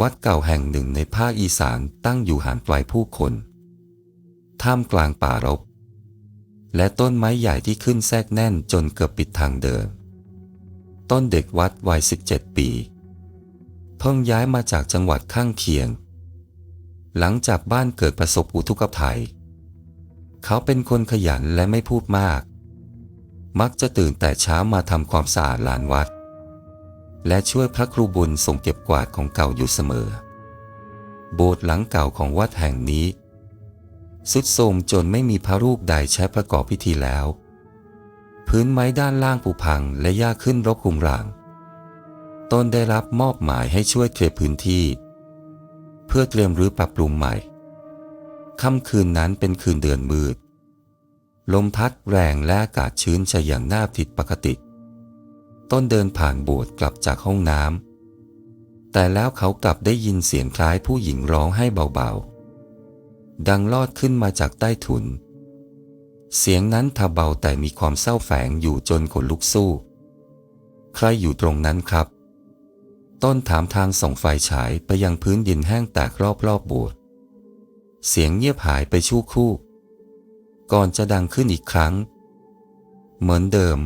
วัดเก่าแห่งหนึ่งในภาคอีสานตั้งอยู่ห่างไกลผู้คนท่ามกลางป่ารก และต้นไม้ใหญ่ที่ขึ้นแทรกแน่นจนเกือบปิดทางเดิน ต้นเด็กวัดวัย 17 ปี เพิ่งย้ายมาจากจังหวัดข้างเคียง หลังจากบ้านเกิดประสบอุทกภัย เขาเป็นคนขยันและไม่พูดมาก มักจะตื่นแต่เช้ามาทำความสะอาดลานวัด และช่วยพระครูบุญส่งเก็บกวาดของเก่าอยู่เสมอ โบสถ์หลังเก่าของวัดแห่งนี้สุดโทรมจนไม่มีพระรูปใดใช้ประกอบพิธีแล้ว พื้นไม้ด้านล่างผุพังและหญ้าขึ้นรกรุมราง ต้นได้รับมอบหมายให้ช่วยเคลียร์พื้นที่ เพื่อเตรียมรื้อปรับปรุงใหม่ ค่ำคืนนั้นเป็นคืนเดือนมืด ลมพัดแรงและอากาศชื้นชะอย่างน่าผิดปกติ ต้นเดินผ่านโบสถ์กลับจากห้องน้ำแต่แล้วเขากลับได้ยินเสียงคล้ายผู้หญิงร้องให้เบาๆ ดังลอดขึ้นมาจากใต้ถุน เสียงนั้นทาเบาแต่มีความเศร้าแฝงอยู่จนขนลุกสู้ ใครอยู่ตรงนั้นครับ ต้นถามทางส่องไฟฉายไปยังพื้นดินแห้งแตกรอบๆบโบสถ์เสียงเงียบหายไปชั่วครู่ ก่อนจะดังขึ้นอีกครั้ง เหมือนเดิม